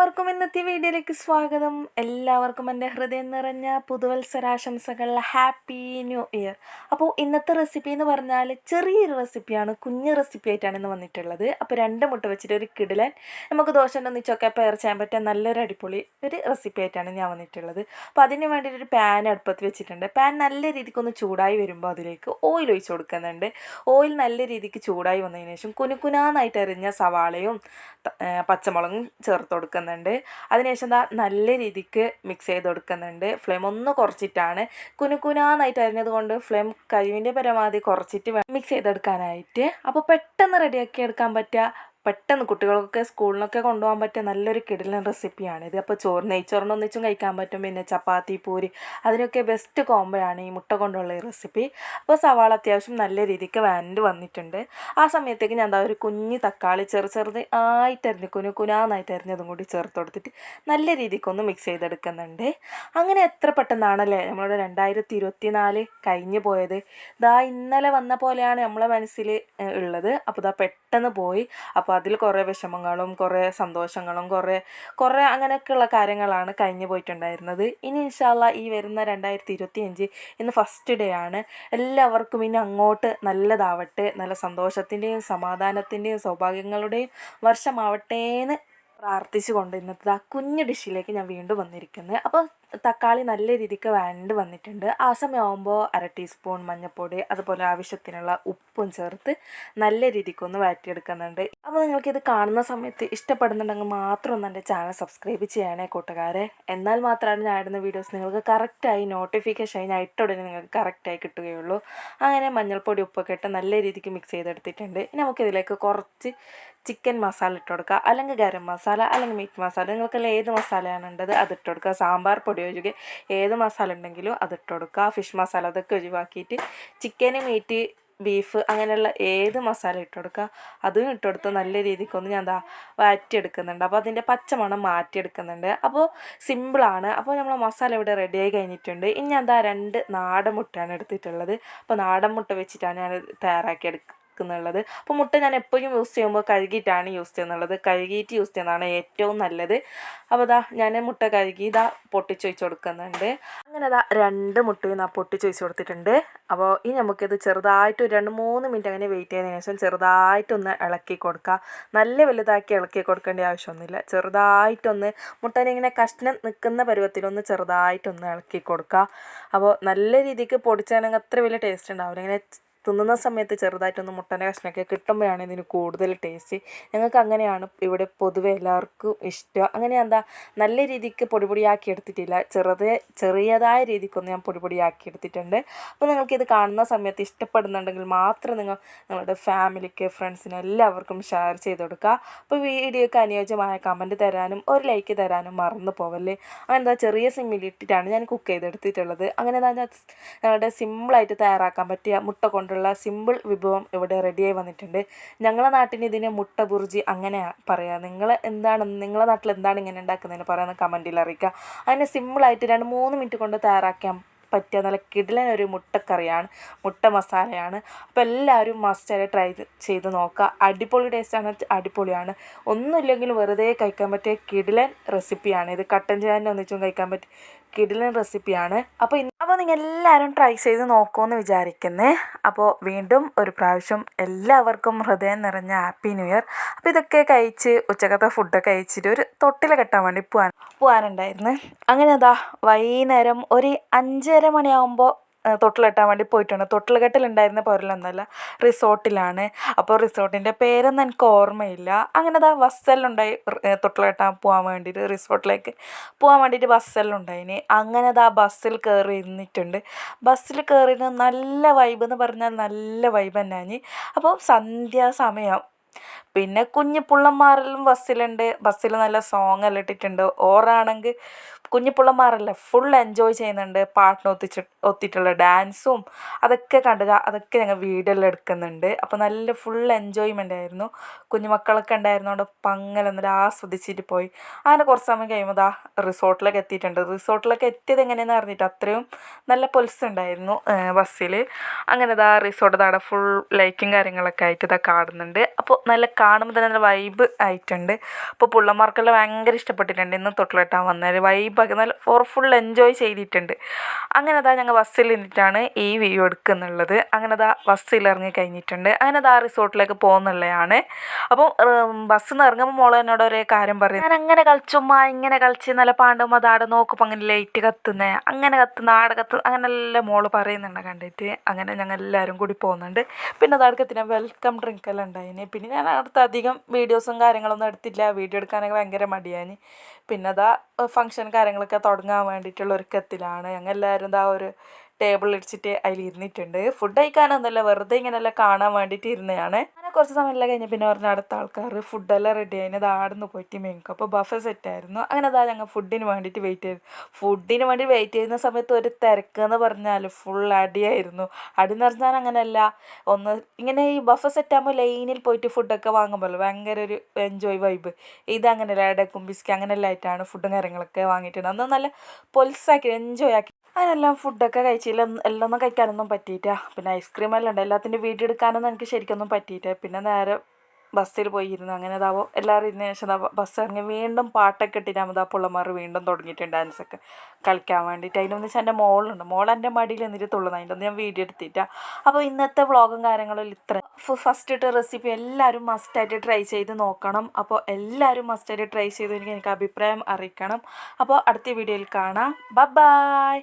എല്ലാവർക്കും ഇന്നത്തെ വീഡിയോയിലേക്ക് സ്വാഗതം. എല്ലാവർക്കും എന്റെ ഹൃദയം നിറഞ്ഞ പുതുവത്സരാശംസകൾ. ഹാപ്പി ന്യൂ ഇയർ അപ്പോൾ ഇന്നത്തെ റെസിപ്പി എന്ന് പറഞ്ഞാൽ ചെറിയൊരു റെസിപ്പിയാണ് കുഞ്ഞ് റെസിപ്പി ആയിട്ടാണ് ഇന്ന് വന്നിട്ടുള്ളത്. അപ്പോൾ രണ്ട് മുട്ട വെച്ചിട്ട് ഒരു കിടിലൻ നമുക്ക് ദോശ ഒന്നിച്ചൊക്കെ പെയർ ചെയ്യാൻ പറ്റിയ നല്ലൊരു അടിപൊളി ഒരു റെസിപ്പി ആയിട്ടാണ് ഞാൻ വന്നിട്ടുള്ളത്. അപ്പോൾ അതിന് വേണ്ടിയിട്ട് ഒരു പാൻ അടുപ്പത്ത് വെച്ചിട്ടുണ്ട്. പാൻ നല്ല രീതിക്ക് ഒന്ന് ചൂടായി വരുമ്പോൾ അതിലേക്ക് ഓയിൽ ഒഴിച്ച് കൊടുക്കുന്നുണ്ട്. ഓയിൽ നല്ല രീതിക്ക് ചൂടായി വന്നതിന് ശേഷം കുനുകുനാന്നായിട്ട് അരിഞ്ഞ സവാളയും പച്ചമുളകും ചേർത്ത് കൊടുക്കുന്നുണ്ട് അതിനുശേഷം എന്താ നല്ല രീതിക്ക് മിക്സ് ചെയ്ത് കൊടുക്കുന്നുണ്ട്. ഫ്ലെയിം ഒന്ന് കുറച്ചിട്ടാണ്. കുനുകുനാന്നായിട്ട് അരിഞ്ഞത് കൊണ്ട് ഫ്ലെയിം കഴിവിന്റെ പരമാവധി കുറച്ചിട്ട് മിക്സ് ചെയ്തെടുക്കാനായിട്ട്. അപ്പോൾ പെട്ടെന്ന് റെഡിയാക്കി എടുക്കാൻ പറ്റുക പെട്ടെന്ന് കുട്ടികൾക്കൊക്കെ സ്കൂളിനൊക്കെ കൊണ്ടുപോകാൻ പറ്റിയ നല്ലൊരു കിടിലൻ റെസിപ്പിയാണ് ഇത്. അപ്പോൾ ചോറ് നെയ്ച്ചോറിന് ഒന്നിച്ചും കഴിക്കാൻ പറ്റും. പിന്നെ ചപ്പാത്തി പൂരി അതിനൊക്കെ ബെസ്റ്റ് കോംബോയാണ് ഈ മുട്ട കൊണ്ടുള്ള ഈ റെസിപ്പി അപ്പോൾ സവാള അത്യാവശ്യം നല്ല രീതിക്ക് വാൻഡ് വന്നിട്ടുണ്ട്. ആ സമയത്തേക്ക് ഞാൻ എന്താ ഒരു കുഞ്ഞ് തക്കാളി ചെറു ചെറുത് ആയിട്ടരിഞ്ഞ് കുനു കുനാന്നായിട്ട് അരിഞ്ഞതും കൂടി ചേർത്ത് കൊടുത്തിട്ട് നല്ല രീതിക്കൊന്ന് മിക്സ് ചെയ്തെടുക്കുന്നുണ്ട്. അങ്ങനെ എത്ര പെട്ടെന്നാണല്ലേ നമ്മളുടെ രണ്ടായിരത്തി ഇരുപത്തി നാല് കഴിഞ്ഞു പോയത്. ഇതാ ഇന്നലെ വന്ന പോലെയാണ് നമ്മളെ മനസ്സിൽ ഉള്ളത്. അപ്പോൾ ഇതാ പെട്ടെന്ന് പോയി. അപ്പോൾ അതിൽ കുറേ വിഷമങ്ങളും കുറേ സന്തോഷങ്ങളും കുറേ കുറേ അങ്ങനെയൊക്കെയുള്ള കാര്യങ്ങളാണ് കഴിഞ്ഞു പോയിട്ടുണ്ടായിരുന്നത്. ഇനി ഇൻഷാല്ല ഈ വരുന്ന രണ്ടായിരത്തി ഇരുപത്തി അഞ്ച് ഇന്ന് ഫസ്റ്റ് ഡേ ആണ്. എല്ലാവർക്കും ഇനി അങ്ങോട്ട് നല്ലതാവട്ടെ നല്ല സന്തോഷത്തിന്റെയും സമാധാനത്തിന്റെയും സൗഭാഗ്യങ്ങളുടെയും വർഷമാവട്ടെ എന്ന് പ്രാർത്ഥിച്ചുകൊണ്ട് ഇന്നത്തെ ആ കുഞ്ഞു ഡിഷിലേക്ക് ഞാൻ വീണ്ടും വന്നിരിക്കുന്നത് അപ്പോൾ തക്കാളി നല്ല രീതിക്ക് വേണ്ടി വന്നിട്ടുണ്ട്. ആ സമയമാകുമ്പോൾ അര ടീസ്പൂൺ മഞ്ഞൾപ്പൊടി അതുപോലെ ആവശ്യത്തിനുള്ള ഉപ്പും ചേർത്ത് നല്ല രീതിക്കൊന്ന് വഴറ്റിയെടുക്കുന്നുണ്ട്. അപ്പോൾ നിങ്ങൾക്കിത് കാണുന്ന സമയത്ത് ഇഷ്ടപ്പെടുന്നുണ്ടെങ്കിൽ മാത്രം ഒന്ന് എന്റെ ചാനൽ സബ്സ്ക്രൈബ് ചെയ്യണേ കൂട്ടുകാരെ. എന്നാൽ മാത്രമാണ് ഞാൻ ഇടുന്ന വീഡിയോസ് നിങ്ങൾക്ക് കറക്റ്റായി നോട്ടിഫിക്കേഷൻ ഞാൻ ഇട്ട ഉടനെ നിങ്ങൾക്ക് കറക്റ്റായി കിട്ടുകയുള്ളൂ. അങ്ങനെ മഞ്ഞൾപ്പൊടി ഉപ്പൊക്കെ ഇട്ട് നല്ല രീതിക്ക് മിക്സ് ചെയ്തെടുത്തിട്ടുണ്ട്. ഇനി നമുക്കിതിലേക്ക് കുറച്ച് ചിക്കൻ മസാല ഇട്ട് കൊടുക്കുക അല്ലെങ്കിൽ ഗരം മസാല അല്ലെങ്കിൽ മീറ്റ് മസാല നിങ്ങൾക്കെല്ലാം ഏത് മസാലയാണ് ഉണ്ടത്? അത് ഇട്ട് കൊടുക്കുക. സാമ്പാർ പൊടി ഒഴികെ ഏത് മസാല ഉണ്ടെങ്കിലും അത് ഇട്ട് കൊടുക്കുക. ഫിഷ് മസാല അതൊക്കെ ഒഴിവാക്കിയിട്ട് ചിക്കന് മീറ്റ് ബീഫ് അങ്ങനെയുള്ള ഏത് മസാല ഇട്ട് കൊടുക്കുക അതും ഇട്ട് കൊടുത്ത് നല്ല രീതിക്കൊന്ന് ഞാൻ എന്താ വഴറ്റിയെടുക്കുന്നുണ്ട്. അപ്പോൾ അതിന്റെ പച്ചമണം മാറ്റിയെടുക്കുന്നുണ്ട്. അപ്പോൾ സിമ്പിളാണ് അപ്പോൾ നമ്മൾ മസാല ഇവിടെ റെഡിയായി കഴിഞ്ഞിട്ടുണ്ട്. ഇനി ഞാൻ എന്താ രണ്ട് നാടൻ മുട്ടയാണ് എടുത്തിട്ടുള്ളത്. അപ്പോൾ നാടൻ മുട്ട വെച്ചിട്ടാണ് ഞാൻ തയ്യാറാക്കി എടുക്കുക വെക്കുന്നുള്ളത് അപ്പോൾ മുട്ട ഞാൻ എപ്പോഴും യൂസ് ചെയ്യുമ്പോൾ കഴുകിയിട്ടാണ് യൂസ് ചെയ്യുന്നുള്ളത്. കഴുകിയിട്ട് യൂസ് ചെയ്യുന്നതാണ് ഏറ്റവും നല്ലത്. അപ്പോൾ ഇതാ ഞാൻ മുട്ട കഴുകി ഇതാ പൊട്ടിച്ച് വെച്ച് കൊടുക്കുന്നുണ്ട്. അങ്ങനെ ഇതാ രണ്ട് മുട്ടയും ഞാൻ പൊട്ടിച്ചൊഴിച്ച് കൊടുത്തിട്ടുണ്ട്. അപ്പോൾ ഇനി നമുക്കിത് ചെറുതായിട്ട് ഒരു രണ്ട് മൂന്ന് മിനിറ്റ് അങ്ങനെ വെയിറ്റ് ചെയ്തതിന് ശേഷം ചെറുതായിട്ടൊന്ന് ഇളക്കി കൊടുക്കുക നല്ല വലുതാക്കി ഇളക്കി കൊടുക്കേണ്ട ആവശ്യമൊന്നുമില്ല. ചെറുതായിട്ടൊന്ന് മുട്ടനെ ഇങ്ങനെ കഷ്ണം നിൽക്കുന്ന പരുവത്തിലൊന്ന് ചെറുതായിട്ടൊന്ന് ഇളക്കി കൊടുക്കുക അപ്പോൾ നല്ല രീതിക്ക് പൊടിച്ചാണെങ്കിൽ അത്ര വലിയ ടേസ്റ്റ് ഉണ്ടാവില്ല. ഇങ്ങനെ തിന്നുന്ന സമയത്ത് ചെറുതായിട്ടൊന്ന് മുട്ടന്റെ കഷ്ണമൊക്കെ കിട്ടുമ്പോഴാണ് ഇതിന് കൂടുതൽ ടേസ്റ്റ്. ഞങ്ങൾക്ക് അങ്ങനെയാണ് ഇവിടെ പൊതുവെ എല്ലാവർക്കും ഇഷ്ടം. അങ്ങനെ എന്താ നല്ല രീതിക്ക് പൊടിപൊടിയാക്കി എടുത്തിട്ടില്ല ചെറുത് ചെറിയതായ രീതിക്കൊന്ന് ഞാൻ പൊടിപൊടിയാക്കി എടുത്തിട്ടുണ്ട് അപ്പോൾ നിങ്ങൾക്ക് ഇത് കാണുന്ന സമയത്ത് ഇഷ്ടപ്പെടുന്നുണ്ടെങ്കിൽ മാത്രം നിങ്ങൾ നിങ്ങളുടെ ഫാമിലിക്ക് ഫ്രണ്ട്സിന് എല്ലാവർക്കും ഷെയർ ചെയ്ത് കൊടുക്കുക. അപ്പോൾ വീഡിയോക്ക് അനുയോജ്യമായ കമന്റ് തരാനും ഒരു ലൈക്ക് തരാനും മറന്നു പോവല്ലേ. അങ്ങനെ എന്താ ചെറിയ സിമ്മിലിട്ടിട്ടാണ് ഞാൻ കുക്ക് ചെയ്തെടുത്തിട്ടുള്ളത്. അങ്ങനെ എന്താ ഞങ്ങളുടെ സിമ്പിളായിട്ട് തയ്യാറാക്കാൻ പറ്റിയ മുട്ട കൊണ്ടുള്ള സിമ്പിൾ വിഭവം ഇവിടെ റെഡിയായി വന്നിട്ടുണ്ട്. ഞങ്ങളെ നാട്ടിന് ഇതിനെ മുട്ട ബുർജി അങ്ങനെ പറയുക നിങ്ങൾ എന്താണ് നിങ്ങളുടെ നാട്ടിൽ എന്താണ് ഇങ്ങനെ ഉണ്ടാക്കുന്നതെന്ന് പറയുന്ന കമന്റിൽ അറിയിക്കുക അതിനെ സിമ്പിളായിട്ട് രണ്ട് മൂന്ന് മിനിറ്റ് കൊണ്ട് തയ്യാറാക്കാൻ പറ്റിയ നല്ല കിടിലൻ ഒരു മുട്ടക്കറിയാണ് മുട്ട മസാലയാണ്. അപ്പോൾ എല്ലാവരും മസ്റ്റായി ട്രൈ ചെയ്ത് നോക്കുക. അടിപൊളി ടേസ്റ്റാണ് അടിപൊളിയാണ്. ഒന്നുമില്ലെങ്കിലും വെറുതെ കഴിക്കാൻ പറ്റിയ കിടലൻ റെസിപ്പിയാണ് ഇത് കട്ടൻ ചായന്റെ ഒന്നിച്ചും കഴിക്കാൻ പറ്റിയ കിടിലൻ റെസിപ്പിയാണ്. അപ്പോൾ ഇന്ന് അപ്പോൾ നിങ്ങൾ എല്ലാവരും ട്രൈ ചെയ്ത് നോക്കുമെന്ന് വിചാരിക്കുന്നേ. അപ്പോൾ വീണ്ടും ഒരു പ്രാവശ്യം എല്ലാവർക്കും ഹൃദയം നിറഞ്ഞ ഹാപ്പി ന്യൂ ഇയർ അപ്പോൾ ഇതൊക്കെ കഴിച്ച് ഉച്ചക്കത്തെ ഫുഡൊക്കെ കഴിച്ചിട്ട് ഒരു തൊട്ടിൽ കെട്ടാൻ വേണ്ടി പോകാൻ പോകാനുണ്ടായിരുന്നു അങ്ങനെ അതാ വൈകുന്നേരം ഒരു അഞ്ചര മണിയാകുമ്പോൾ തൊട്ടിലെട്ടാൻ വേണ്ടി പോയിട്ടുണ്ട്. തൊട്ടിൽ കെട്ടിലുണ്ടായിരുന്ന പോരലൊന്നുമല്ല റിസോർട്ടിലാണ്. അപ്പോൾ റിസോർട്ടിന്റെ പേരൊന്നും എനിക്ക് ഓർമ്മയില്ല. അങ്ങനെ അതാ ബസ്സെല്ലുണ്ടായി തൊട്ടിൽ കെട്ടാൻ പോകാൻ വേണ്ടിയിട്ട് റിസോർട്ടിലേക്ക് പോകാൻ വേണ്ടിയിട്ട് ബസ്സെല്ലാം ഉണ്ടായിന് അങ്ങനെ അതാ ബസ്സിൽ കയറി ഇരുന്നിട്ടുണ്ട് ബസ്സിൽ കയറിയിരുന്ന നല്ല വൈബ് എന്ന് പറഞ്ഞാൽ നല്ല വൈബ് തന്നെയാണ് അപ്പോൾ സന്ധ്യാസമയം പിന്നെ കുഞ്ഞു ബസ്സിലുണ്ട്. ബസ്സിൽ നല്ല സോങ് എല്ലാം ഇട്ടിട്ടുണ്ട്. ഓറാണെങ്കിൽ കുഞ്ഞു ഫുൾ എൻജോയ് ചെയ്യുന്നുണ്ട്. പാട്ടിന് ഒത്തിച്ച് ഒത്തിട്ടുള്ള ഡാൻസും അതൊക്കെ കണ്ട് അതൊക്കെ ഞങ്ങൾ വീഡിയോയിൽ എടുക്കുന്നുണ്ട്. അപ്പോൾ നല്ല ഫുൾ എൻജോയ്മെന്റ് ആയിരുന്നു. കുഞ്ഞുമക്കളൊക്കെ ഉണ്ടായിരുന്നതുകൊണ്ട് പങ്ങൽ എന്നിട്ട് ആസ്വദിച്ചിട്ട് പോയി. അങ്ങനെ കുറച്ച് സമയം കഴിയുമ്പോൾ ദാ റിസോർട്ടിലൊക്കെ എത്തിയിട്ടുണ്ട്. റിസോർട്ടിലൊക്കെ എത്തിയത് എങ്ങനെയെന്ന് അറിഞ്ഞിട്ട് അത്രയും നല്ല പൊലിസ് ഉണ്ടായിരുന്നു ബസ്സിൽ അങ്ങനെ ദാ റിസോർട്ട് താടെ ഫുൾ ലൈറ്റും കാര്യങ്ങളൊക്കെ ആയിട്ട് ഇതാ കാണുന്നുണ്ട്. അപ്പോൾ നല്ല കാണുമ്പോൾ തന്നെ നല്ല വൈബ് ആയിട്ടുണ്ട്. അപ്പോൾ പിള്ളമാർക്കെല്ലാം ഭയങ്കര ഇഷ്ടപ്പെട്ടിട്ടുണ്ട് ഇന്ന് തൊട്ടിലിട്ടാൻ വന്നത്. വൈബാക്കി നല്ല ഫോർ ഫുൾ എൻജോയ് ചെയ്തിട്ടുണ്ട്. അങ്ങനെ അതാ ഞങ്ങൾ ബസ്സിൽ നിന്നിട്ടാണ് ഈ വീഡിയോ എടുക്കുന്നുള്ളത്. അങ്ങനെ അതാ ബസ്സിൽ ഇറങ്ങി കഴിഞ്ഞിട്ടുണ്ട്. അങ്ങനെ അതാ റിസോർട്ടിലേക്ക് പോകുന്നുള്ളതാണ് അപ്പോൾ ബസ്സിൽ നിന്ന് ഇറങ്ങുമ്പോൾ മോളെ എന്നോട് ഒരേ കാര്യം പറയും ഞാൻ അങ്ങനെ കളിച്ചുമ്മ ഇങ്ങനെ കളിച്ച് നല്ല പാണ്ടും അതാടെ നോക്കുമ്പോൾ അങ്ങനെ ലൈറ്റ് കത്തുന്നേ. അങ്ങനെ കത്തുന്ന ആടെ കത്തുന്ന അങ്ങനെ എല്ലാം മോൾ പറയുന്നുണ്ട് കണ്ടിട്ട്. അങ്ങനെ ഞങ്ങൾ എല്ലാവരും കൂടി പോകുന്നുണ്ട്. പിന്നെ അതാടക്കത്തിന് വെൽക്കം ഡ്രിങ്ക് എല്ലാം ഉണ്ടായിന്. പിന്നെ ഞാൻ അടുത്ത് അധികം വീഡിയോസും കാര്യങ്ങളൊന്നും എടുത്തില്ല. വീഡിയോ എടുക്കാനൊക്കെ ഭയങ്കര മടിയാണ്. പിന്നെ അതാ ഫംഗ്ഷൻ കാര്യങ്ങളൊക്കെ തുടങ്ങാൻ വേണ്ടിയിട്ടുള്ള ഒരുക്കത്തിലാണ് ഞങ്ങൾ എല്ലാവരും ഇതാ ഒരു ടേബിൾ ഇടിച്ചിട്ട് അതിൽ ഇരുന്നിട്ടുണ്ട് ഫുഡ് കഴിക്കാനൊന്നുമല്ല. വെറുതെ ഇങ്ങനെല്ലാം കാണാൻ വേണ്ടിയിട്ട് ഇരുന്നതാണ്. അങ്ങനെ കുറച്ച് സമയമെല്ലാം കഴിഞ്ഞ് പിന്നെ പറഞ്ഞ അടുത്ത ആൾക്കാർ ഫുഡെല്ലാം റെഡി ആയിരുന്നു ആടുന്ന് പോയിട്ട് മേക്കും അപ്പോൾ ബഫ സെറ്റ് ആയിരുന്നു. അങ്ങനെ അതാ ഞങ്ങൾ ഫുഡിന് വേണ്ടിയിട്ട് വെയിറ്റ് ചെയ്തു. ഫുഡിന് വേണ്ടി വെയിറ്റ് ചെയ്യുന്ന സമയത്ത് ഒരു തിരക്ക് എന്ന് പറഞ്ഞാൽ ഫുൾ അടിയായിരുന്നു. അടി എന്ന് പറഞ്ഞാൽ അങ്ങനെയല്ല. ഒന്ന് ഇങ്ങനെ ഈ ബഫ സെറ്റ് ആകുമ്പോൾ ലൈനിൽ പോയിട്ട് ഫുഡൊക്കെ വാങ്ങുമ്പോൾ ഭയങ്കര ഒരു എൻജോയ് വൈബ് ഇതങ്ങനെയല്ല ഇടക്കും ബിസ്ക്കി അങ്ങനെയെല്ലാം ആയിട്ടാണ് ഫുഡും കാര്യങ്ങളൊക്കെ വാങ്ങിയിട്ടുണ്ട് അന്ന് നല്ല പൊൽസാക്കി എൻജോയ് ആക്കി അതിനെല്ലാം ഫുഡൊക്കെ കഴിച്ചില്ല. എല്ലാം കഴിക്കാനൊന്നും പറ്റിയിട്ടാ പിന്നെ ഐസ്ക്രീം എല്ലാം ഉണ്ട്. എല്ലാത്തിന്റെ വീഡിയോ എടുക്കാനൊന്നും എനിക്ക് ശരിക്കൊന്നും പറ്റിയിട്ടേ പിന്നെ നേരെ ബസ്സിൽ പോയി ഇരുന്നു അങ്ങനെ അതാവോ എല്ലാവരും ഇരുന്ന ശേഷം ബസ് ഇറങ്ങി വീണ്ടും പാട്ടൊക്കെ ഇട്ടിട്ട് അമിതാ പുള്ളമാർ വീണ്ടും തുടങ്ങിയിട്ടുണ്ട് ഡാൻസൊക്കെ കളിക്കാൻ വേണ്ടിയിട്ട്. അതിനൊന്ന് വെച്ചാൽ എന്റെ മോളുണ്ട്. മോൾ എന്റെ മടിയിൽ എന്നിട്ട് തുള്ളുന്നത് അതിന്റെ ഒന്ന് ഞാൻ വീഡിയോ എടുത്തിട്ട. അപ്പോൾ ഇന്നത്തെ വ്ളോഗും കാര്യങ്ങളും ഇത്ര. ഫസ്റ്റ് ഇട്ട റെസിപ്പി എല്ലാവരും മസ്റ്റായിട്ട് ട്രൈ ചെയ്ത് നോക്കണം. അപ്പോൾ എല്ലാവരും മസ്റ്റായിട്ട് ട്രൈ ചെയ്ത് എനിക്ക് എനിക്ക് അഭിപ്രായം അറിയിക്കണം. അപ്പോൾ അടുത്ത വീഡിയോയിൽ കാണാം. ബ ബായ്